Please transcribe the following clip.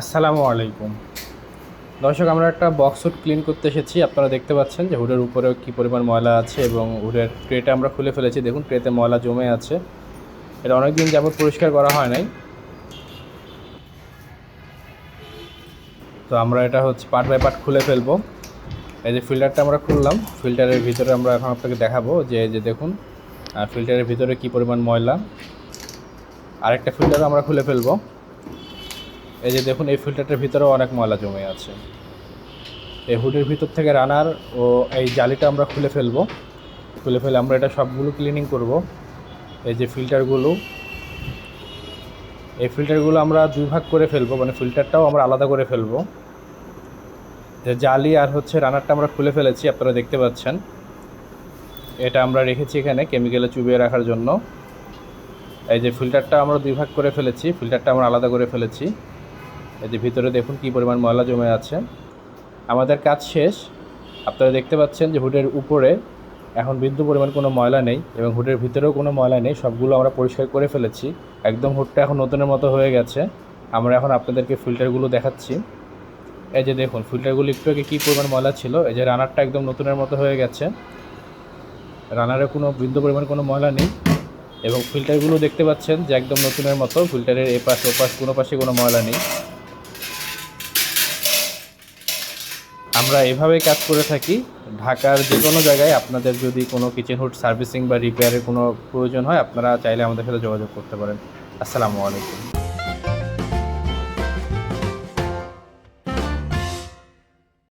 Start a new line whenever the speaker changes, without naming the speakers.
আসসালামু আলাইকুম। দর্শক, আমরা একটা বক্স হুড ক্লিন করতে এসেছি। আপনারা দেখতে পাচ্ছেন যে হুডের উপরে কী পরিমাণ ময়লা আছে এবং হুডের ট্রেটা আমরা খুলে ফেলেছি। দেখুন ট্রেতে ময়লা জমে আছে। এটা অনেক দিন পরিষ্কার করা হয় নাই। তো আমরা এটা হচ্ছে পার্ট বাই পার্ট খুলে ফেলব। এই যে ফিল্টারটা আমরা খুললাম ফিল্টারের ভিতরে আমরা এখন আপনাকে দেখাবো যে যে দেখুন ফিল্টারের ভিতরে কী পরিমাণ ময়লা। আরেকটা ফিল্টার আমরা খুলে ফেলব। এই যে দেখুন, এই ফিল্টারটার ভিতরেও অনেক ময়লা জমে আছে। এই হুডের ভিতর থেকে রানার ও এই জালিটা আমরা খুলে ফেলব। খুলে ফেলে আমরা এটা সবগুলো ক্লিনিং করব। এই যে ফিল্টারগুলো এই ফিল্টারগুলো আমরা দুই ভাগ করে ফেলব মানে ফিল্টারটাও আমরা আলাদা করে ফেলব। যে জালি আর হচ্ছে রানারটা আমরা খুলে ফেলেছি, আপনারা দেখতে পাচ্ছেন। এটা আমরা রেখেছি এখানে কেমিক্যালে চুবিয়ে রাখার জন্য। এই যে ফিল্টারটা আমরা দুই ভাগ করে ফেলেছি ফিল্টারটা আমরা আলাদা করে ফেলেছি। যে ভিতরে দেখুন কী পরিমাণ ময়লা জমে আছে। আমাদের কাজ শেষ। আপনারা দেখতে পাচ্ছেন যে হুডের উপরে এখন বিন্দু পরিমাণ কোনো ময়লা নেই এবং হুডের ভিতরেও কোনো ময়লা নেই। সবগুলো আমরা পরিষ্কার করে ফেলেছি। একদম হুডটা এখন নতুনের মতো হয়ে গেছে। আমরা এখন আপনাদেরকে ফিল্টারগুলো দেখাচ্ছি। এই যে দেখুন, ফিল্টারগুলো একটু আগে কী পরিমাণ ময়লা ছিল? এই যে রানারটা একদম নতুনের মতো হয়ে গেছে। রানারে কোনো বিন্দু পরিমাণ কোনো ময়লা নেই এবং ফিল্টারগুলো দেখতে পাচ্ছেন যে একদম নতুনের মতো। ফিল্টারের এপাশ ওপাশ কোনো পাশে কোনো ময়লা নেই। আমরা এভাবেই কাজ করে থাকি। ঢাকার যে কোনো জায়গায় আপনাদের যদি কোনো কিচেন হুড সার্ভিসিং বা রিপেয়ারের কোনো প্রয়োজন হয়, আপনারা চাইলে আমাদের সাথে যোগাযোগ করতে পারেন। আসসালামু আলাইকুম।